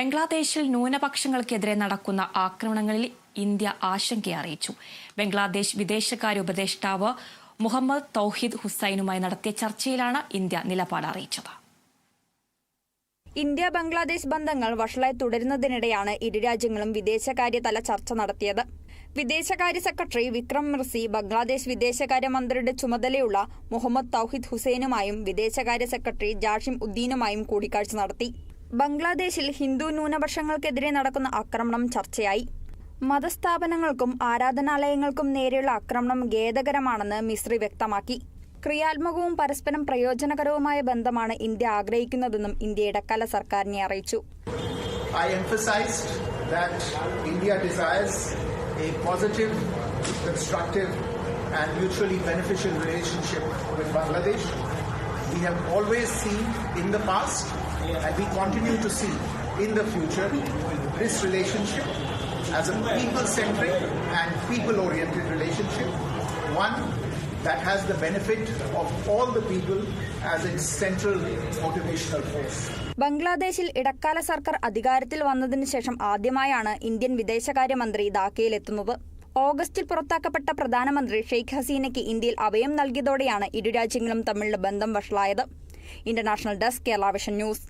ബംഗ്ലാദേശിൽ ന്യൂനപക്ഷങ്ങൾക്കെതിരെ നടക്കുന്ന ആക്രമണങ്ങളിൽ ഇന്ത്യ ആശങ്ക അറിയിച്ചു. ബംഗ്ലാദേശ് വിദേശകാര്യ ഉപദേഷ്ടാവ് മുഹമ്മദ് തൌഹിദ് ഹുസൈനുമായി നടത്തിയ ചർച്ചയിലാണ് ഇന്ത്യ നിലപാട് അറിയിച്ചത്. ഇന്ത്യ ബംഗ്ലാദേശ് ബന്ധങ്ങൾ വഷളായി തുടരുന്നതിനിടെയാണ് ഇരു രാജ്യങ്ങളും വിദേശകാര്യതല ചർച്ച നടത്തിയത്. വിദേശകാര്യ സെക്രട്ടറി വിക്രം മിർസി ബംഗ്ലാദേശ് വിദേശകാര്യമന്ത്രിയുടെ ചുമതലയുള്ള മുഹമ്മദ് തൌഹിദ് ഹുസൈനുമായും വിദേശകാര്യ സെക്രട്ടറി ജാഷിം ഉദ്ദീനുമായും കൂടിക്കാഴ്ച നടത്തി. ബംഗ്ലാദേശിൽ ഹിന്ദു ന്യൂനപക്ഷങ്ങൾക്കെതിരെ നടക്കുന്ന ആക്രമണം ചർച്ചയായി. മതസ്ഥാപനങ്ങൾക്കും ആരാധനാലയങ്ങൾക്കും നേരെയുള്ള ആക്രമണം ഖേദകരമാണെന്ന് മിശ്രി വ്യക്തമാക്കി. ക്രിയാത്മകവും പരസ്പരം പ്രയോജനകരവുമായ ബന്ധമാണ് ഇന്ത്യ ആഗ്രഹിക്കുന്നതെന്നും ഇന്ത്യയുടെ കല സർക്കാരിനെ അറിയിച്ചു. I emphasized that India desires a positive, constructive, and mutually beneficial relationship with Bangladesh. We have always seen in the past, and we continue to see in the future, this relationship as a people centric and people oriented relationship, one that has the benefit of all the people as its central motivational force. ബംഗ്ലാദേശിൽ ഇടക്കാല സർക്കാർ അധികാരത്തിൽ വന്നതിനു ശേഷം ആദ്യമായാണ് Indian വിദേശകാര്യമന്ത്രി ധാക്കയിലെത്തുന്നത് ഓഗസ്റ്റിൽ പുറത്താക്കപ്പെട്ട പ്രധാനമന്ത്രി ഷെയ്ഖ് ഹസീനയ്ക്ക് ഇന്ത്യയിൽ അഭയം നൽകിയതോടെയാണ് ഇരു രാജ്യങ്ങളും തമ്മിലുള്ള ബന്ധം വഷളായത് International Desk, Kerala Vision News.